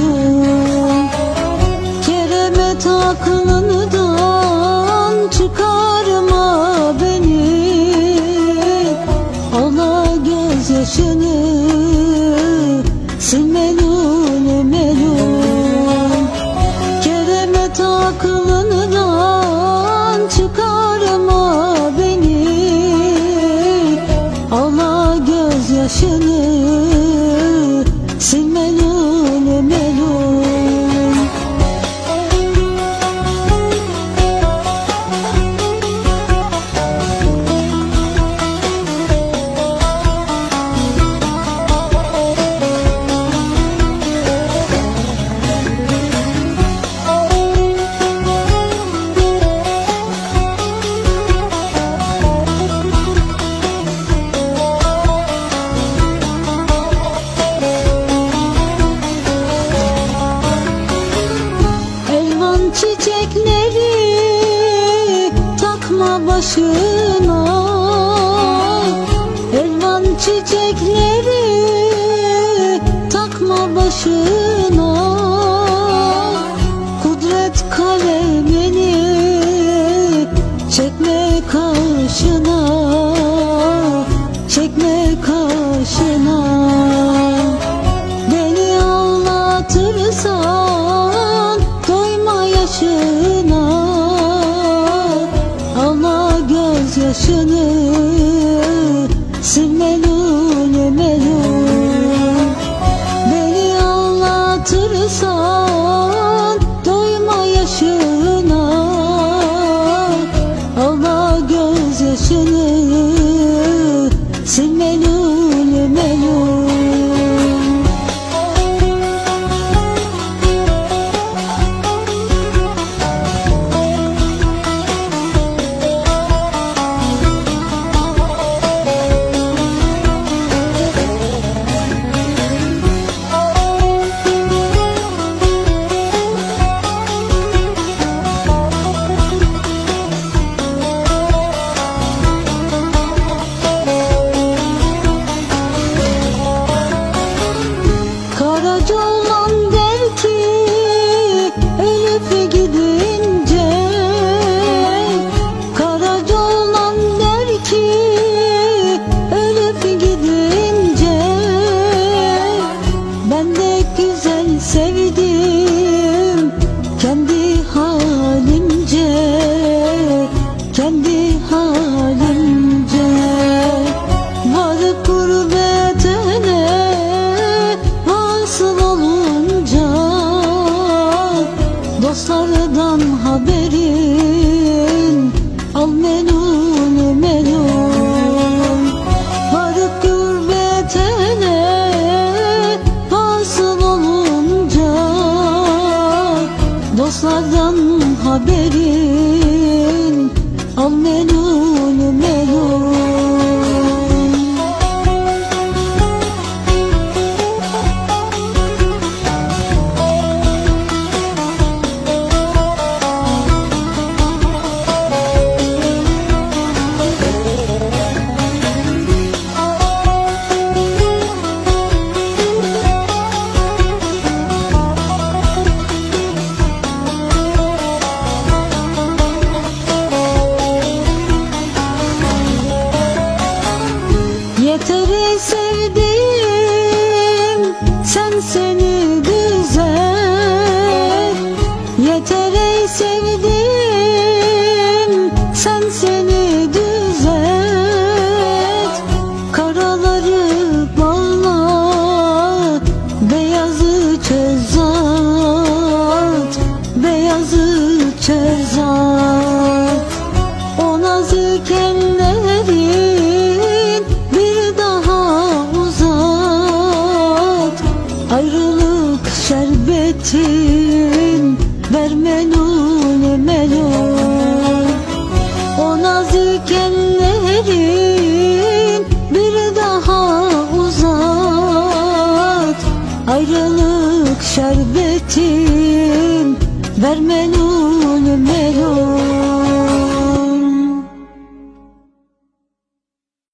yollarım Keremet aklından çıkarma beni. Ola gözyaşını silmelun melun Keremet aklından çıkarma beni. Ola gözyaşını Alma başına. Elvan çiçekleri Takma başına. başını Sümmen Bursa'dan haberin Al menü Yelkenlerin bir daha uzat. Ayrılık şerbetin vermenune melun O nazik ellerin bir daha uzat. Ayrılık şerbetin vermenune melun